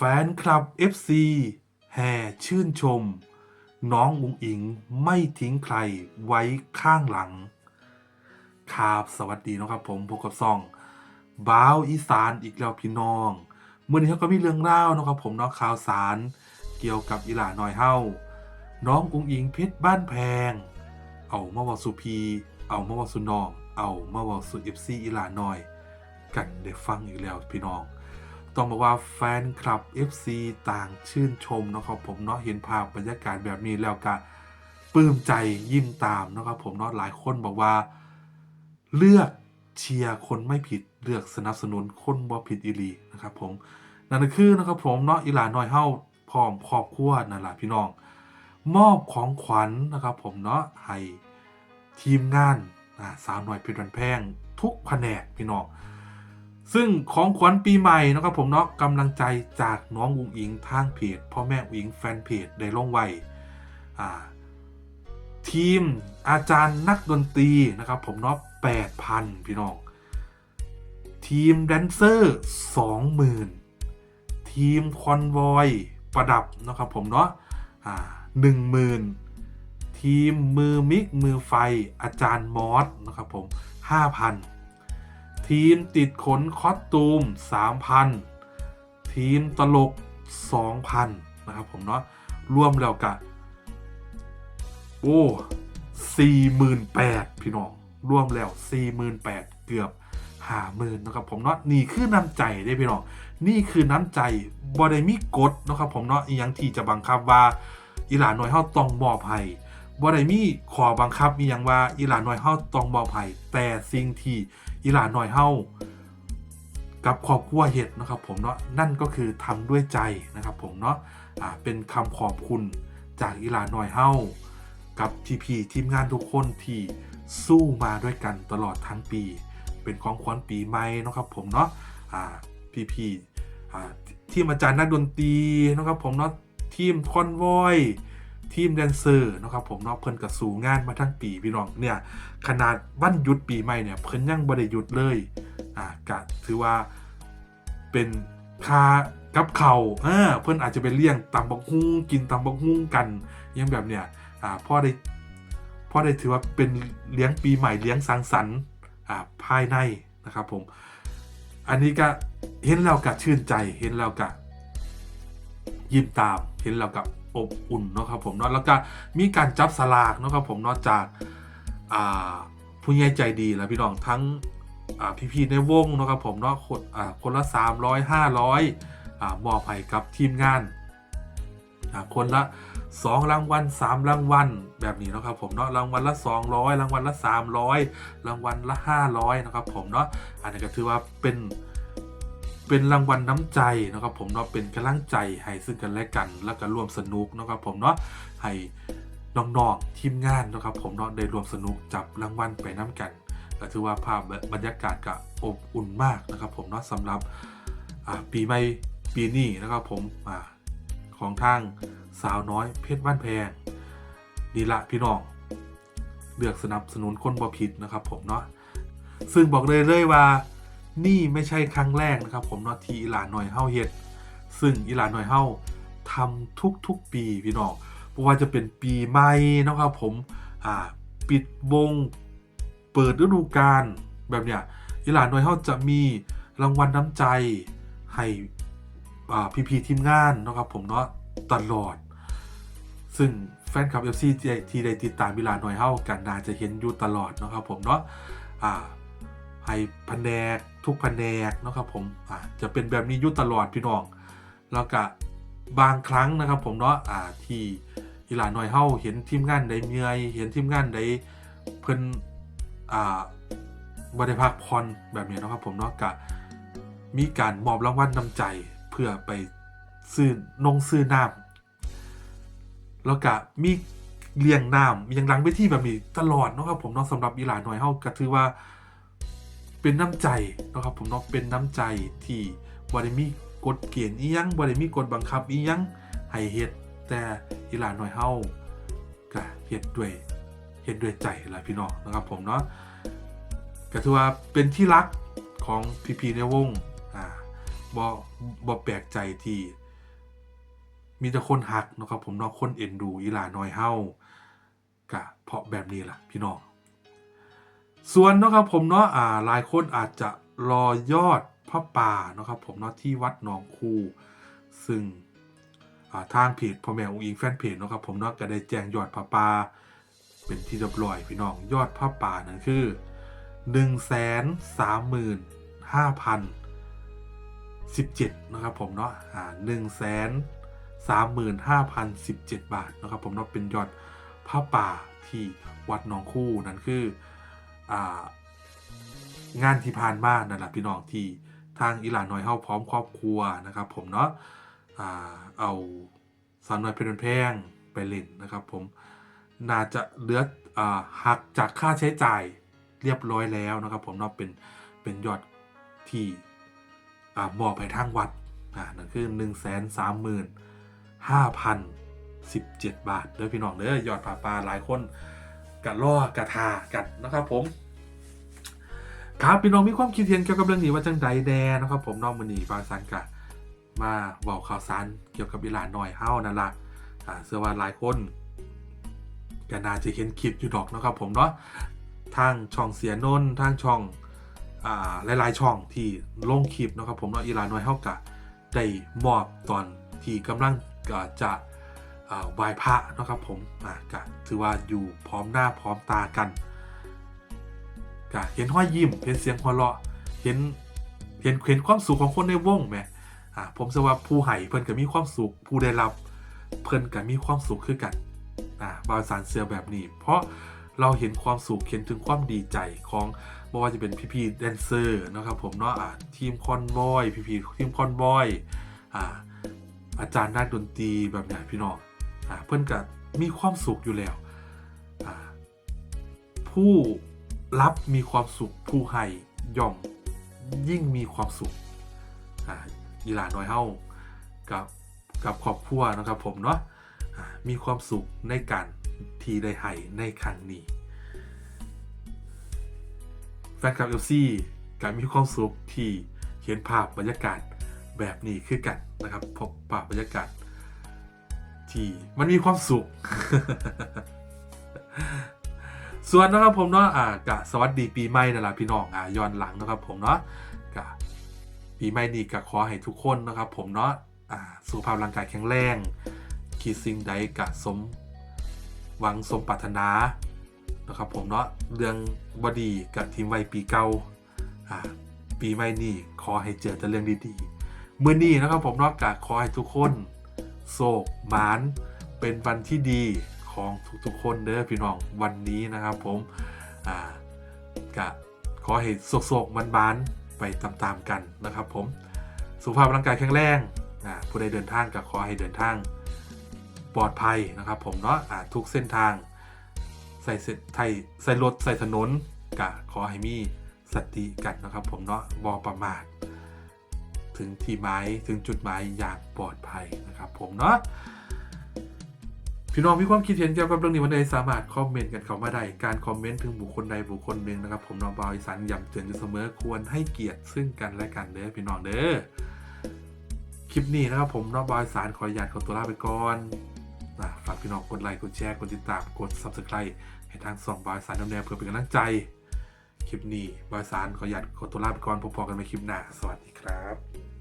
แฟนคลับ FC แห่ชื่นชม น้องอุงอิงไม่ทิ้งใครไว้ข้างหลัง ครับสวัสดีนะครับผมพบกับซองบ้าวอีสานอีกแล้วพี่น้องเมื่อนี้เขาก็มีเรื่องเล่านะครับผมเนาะข่าวสาร เกี่ยวกับอีหลาหน้อยเฮาน้องอุงอิงเพชรบ้านแพง เอามาวาสุพี เอามาวาสุนอง เอามาวาสุเอฟซีอีหลาหน้อย กันได้ฟังอีกแล้วพี่น้อง ต้องบอกว่าแฟนคลับ FC ต่างชื่นชมนะครับผมเนาะเห็นภาพบรรยากาศแบบนี้แล้วก็ปลื้มใจยิ้มตามนะครับผมเนาะหลายคนบอกว่า เลือกเชียร์คนไม่ผิดเลือกสนับสนุนคนบ่ผิดอีหลีนะครับผมนั่นคือนะครับผมเนาะอีหลาน้อยเฮาพร้อมครอบครัวนั่นแหละพี่น้อง มอบของขวัญนะครับผมเนาะให้ทีมงานสาวหน้อยเพชรวันแพงทุกแผนกพี่น้อง ซึ่งของขวัญปีใหม่นะครับผมเนาะกำลังใจจากน้องอุงอิงทางเพจพ่อแม่อุงอิงแฟนเพจได้ลงไว้ทีมอาจารย์นักดนตรีนะครับผมเนาะ8,000พี่น้อง ทีมแดนเซอร์20,000ทีมคอนวอยประดับนะครับผมเนาะอ่า10,000ทีมมือมิกมือไฟอาจารย์มอสนะครับผม5,000 ทีมติดขนคอสตูม 3,000 ทีมตลก 2,000 นะครับผมเนาะรวมแล้วกะโอ้48,000 พี่น้องรวมแล้ว 48,000 เกือบ50,000นะครับผมเนาะนี่คือน้ำใจได้พี่น้องนี่คือน้ำใจบอดมีกฎนะครับผมเนาะอีหยังที่จะบังคับว่าอีหลานน้อยเฮาต้องมอบให้ บ่ได้มีขอบังคับอีหยังว่าอีหลานน้อยเฮาต้องมอบให้แต่สิ่งที่อีหลานน้อยเฮากับครอบครัวเห็ดนะครับผมเนาะนั่นก็คือทำด้วยใจนะครับผมเนาะอ่าเป็นคำขอบคุณจากอีหลานน้อยเฮากับทีพีทีมงานทุกคนที่สู้มาด้วยกันตลอดทั้งปี เป็นของขวัญปีใหม่นะครับผมเนาะอ่าพีพีอ่าทีมอาจารย์นักดนตรีนะครับผมเนาะทีมคอนวอย ทีมแดนเซอร์นะครับผมเนาะเพิ่นกับสู่งานมาทั้งปีพี่น้องเนี่ยขนาดวันหยุดปีใหม่เนี่ยเพิ่นยังบ่ได้หยุดเลยอ่ากะถือว่าเป็นคากับเขาเออเพิ่นอาจจะไปเลี้ยงตำบักฮุ้งกินตำบักฮุ้งกันยังแบบเนี้ยอ่าพ่อได้พ่อได้ถือว่าเป็นเลี้ยงปีใหม่เลี้ยงสังสรรค์อ่าภายในนะครับผมอันนี้ก็เห็นแล้วก็ชื่นใจเห็นแล้วก็ยิ้มตามเห็นแล้วก็ อบอุ่นเนาะครับผมเนาะแล้วก็มีการจับสลากเนาะครับผมเนอกจากผู้ใหญ่ใจดีแล้วพี่น้องทั้งอ่พี่ๆในวงเนาะครับผมเนาะคนคนละ 300 500อ่ามอบให้กับทีมงานคนละ 2 รางวัล 3 รางวัลแบบนี้นะครับผมเนาะรางวัลละ 200 รางวัลละ 300 รางวัลละ 500นะครับผมเนาะอันนี้ก็ถือว่าเป็น เป็นรางวัลน้ำใจนะครับผมเนาะเป็นกำลังใจให้ซึ่งกันและกัน แล้วก็ร่วมสนุกนะครับผมเนาะให้น้องๆทีมงานนะครับผมเนาะได้รวมสนุกจับรางวัลไปน้ำกันก็ถือว่าภาพบรรยากาศก็อบอุ่นมากนะครับผมเนาะสำหรับปีใหม่ปีนี้นะครับผมอของทางสาวน้อยเพชรบ้านแพงนี่ละพี่น้องเลือกสนับสนุนคนบ่ผิดนะครับผมเนาะซึ่งบอกเลยเลยว่า นี่ไม่ใช่ครั้งแรกนะครับ ผมเนาะที่อีหลานหน่อยเฮาเฮ็ด ซึ่งอีหลานหน่อยเฮาทำทุกๆปีพี่น้องเพราะว่าจะเป็นปีใหม่นะครับผมอ่าปิดวงเปิดฤดูกาลแบบเนี้ยอีหลานน้อยเขาจะมีรางวัลน้ำใจให้อ่าพี่ๆทีมงานนะครับผมเนาะตลอด ซึ่งแฟนคลับเอฟซีที่ได้ติดตามอีหลานน้อยเฮากันน่าจะเห็นอยู่ตลอดนะครับผมเนาะอ่าให้แผนก ทุกแผนกนะครับผมอ่าจะเป็นแบบนี้ยู่ตลอดพี่น้อง แล้วก็บางครั้งนะครับผมเนาะอ่าที่อีหลาน้อยเฮาเห็นทีมงานใดเมื่อยเห็นทีมงานใดเพิ่นอ่าบ่ได้พักผ่อนแบบนี้นะครับผมเนาะก็มีการมอบรางวัลนำใจเพื่อไปซื้อนงซื้อน้ำแล้วก็มีเลี้ยงน้ำยังหลังเวทีแบบนี้ตลอดนะครับผมเนาะสำหรับอีหลาน้อยเฮาก็ถือว่า เป็นน้ำใจนะครับผมเนาะเป็นน้ำใจที่บ่ได้มีกฎเกณฑ์อีหยังบ่ได้มีกฎบังคับอีหยังให้เฮ็ดแต่อีหลานน้อยเฮาก็เฮ็ดด้วยเฮ็ดด้วยใจล่ะพี่น้องนะครับผมเนาะก็ถือว่าเป็นที่รักของพี่ๆในวงอ่าบ่บ่แปลกใจที่มีแต่คนหักนะครับผมเนาะคนเอ็นดูอีหลาน้อยเฮากะเพราะแบบนี้ล่ะพี่น้อง ส่วนเนาะครับผมเนาะอ่าหลายคนอาจจะรอยอดพระป่าเนาะครับผมเนาะที่วัดหนองคูซึ่งาทางเพจพ่อแม่องค์อิงแฟนเพจเนาะครับผมเนาะก็ได้แจ้งยอดพระป่าเป็นที่เรียบร้อยพี่น้องยอดพระป่านั่นคือ1 3 5 0 0 17นะครับผมเนาะอ่า1 3 5 0 17บเจ็ดบาทนะครับผมเนาะเป็นยอดพระป่าที่วัดหนองคู่นั่นคือ งานที่ผ่านมานั่นแหละพี่น้องที่ทางอีหลานน้อยเฮาพร้อมครอบครัวนะครับ ผมเนาะอาเอาสาวน้อยเพลินแพงไปเล่นนะครับ ผมน่าจะเหลืออ่าหักจากค่าใช้จ่ายเรียบร้อยแล้วนะครับ ผมเนาะเป็นเป็นยอดที่อ่ามอบให้ทางวัดอ่านั่นคือ 1 3 5 0 17 บาทเด้อพี่น้องเด้อยอดผาปลาหลายคน กะล่อกะทากันนะครับผมครับพี่น้องมีความคิดเห็นเกี่ยวกับเรื่องนี้ว่าจังใดแดนะครับ ผมน้องมือนีบางสันกะมาเว่าข่าวสารเกี่ยวกับอีหลานหน่อยเฮ้านั่นละอ่าเชื่อว่าหลายคนก็น่าจะเห็นคลิปอยู่ดอกนะครับ ผมเนาะทางช่องเสียนนทางช่องอหลายๆช่องที่ลงคลิปนะครับ ผมเนาะอีหลานหน่อยเฮ้ากะได้มอบตอนที่กำลังจะ ไหว้พระนะครับผมกะถือว่าอยู่พร้อมหน้าพร้อมตากันก็เห็นห้อยยิ้มเห็นเสียงหัวเราะเห็นเห็นเห็นความสุขของคนในวงไหมอ่าผมจะว่าผู้ให้เพิ่นก็มีความสุขผู้ได้รับเพิ่นก็มีความสุขคือกันบาวสารเสือแบบนี้ เพราะเราเห็นความสุขเห็นถึงความดีใจของไม่ว่าจะเป็นพี่ๆแดนเซอร์นะครับผมเนาะทีมคอนบอยพี่ๆทีมคอนบอยอาอาจารย์ด้านดนตรีแบบนี้พี่น้อง เพิ่อนก็มีความสุขอยู่แล้วผู้รับมีความสุขผู้ให้ย่อมยิ่งมีความสุขอีหลาน้อยเฮากับกับครอบครัวนะครับผมเนาะมีความสุขในการที่ได้ให้ในครั้งนี้แฟนคลับเอฟซีการมีความสุขที่เห็นภาพบรรยากาศแบบนี้คือกันนะครับพบภาพบรรยากาศ ที่มันมีความสุข ส่วนนะครับผมเนาะอ่ากะสวัสดีปีใหม่นั่ะพี่น้องอ่าย้อนหลังนะครับผมเนาะกะปีใหม่นี้กะขอให้ทุกคนนะครับผมเนาะอ่าสุขภาพร่างกายแข็งแรงคิดสิ่งใดกะสมหวังสมปรารถนานะครับผมเนาะเรื่องบอดีกับทีมไว้ปีเก่าอ่าปีใหม่นี้ขอให้เจอแต่เรื่องดีๆ มื้อนี้นะครับผมเนาะกะขอให้ทุกคน โศกหมานเป็นวันที่ดีของทุกๆคนเด้อพี่น้องวันนี้นะครับผมอ่ากะขอให้โศกๆมันบานไปตามๆกันนะครับ ผมสุขภาพร่างกายแข็งแรงอ่าผู้ใดเดินทางก็ขอให้เดินทางปลอดภัยนะครับ ผมเนาะอ่าทุกเส้นทางใส่เส้นไทยใส่รถใส่ถนนกะขอให้มีสติกันนะครับ ผมเนาะบอประมาท ถึงที่หมายถึงจุดหมายอย่างปลอดภัยนะครับผมเนาะพี่น้องมีความคิดเห็นเกี่ยวกับเรื่องนี้วันใดสามารถคอมเมนต์กันเข้ามาได้ การคอมเมนต์ถึงบุคคลใดบุคคลหนึ่งนะครับ ผมน้องบอยสันย้ำเตือนอยู่เสมอควรให้เกียรติซึ่งกันและกันเด้อพี่น้องเด้อคลิปนี้นะครับผมน้องบอยสารขออนุญาตขอตัวลาไปก่อนนะฝากพี่น้องกดไลค์กดแชร์กดติดตามกด subscribe ให้ทางสองบอยสารน้ำแนวเพื่อเป็นกำลังใจ คลิปนี้บอยสารขอหยัดขอตัวลาไปก่อนพบกันในคลิปหน้า สวัสดีครับ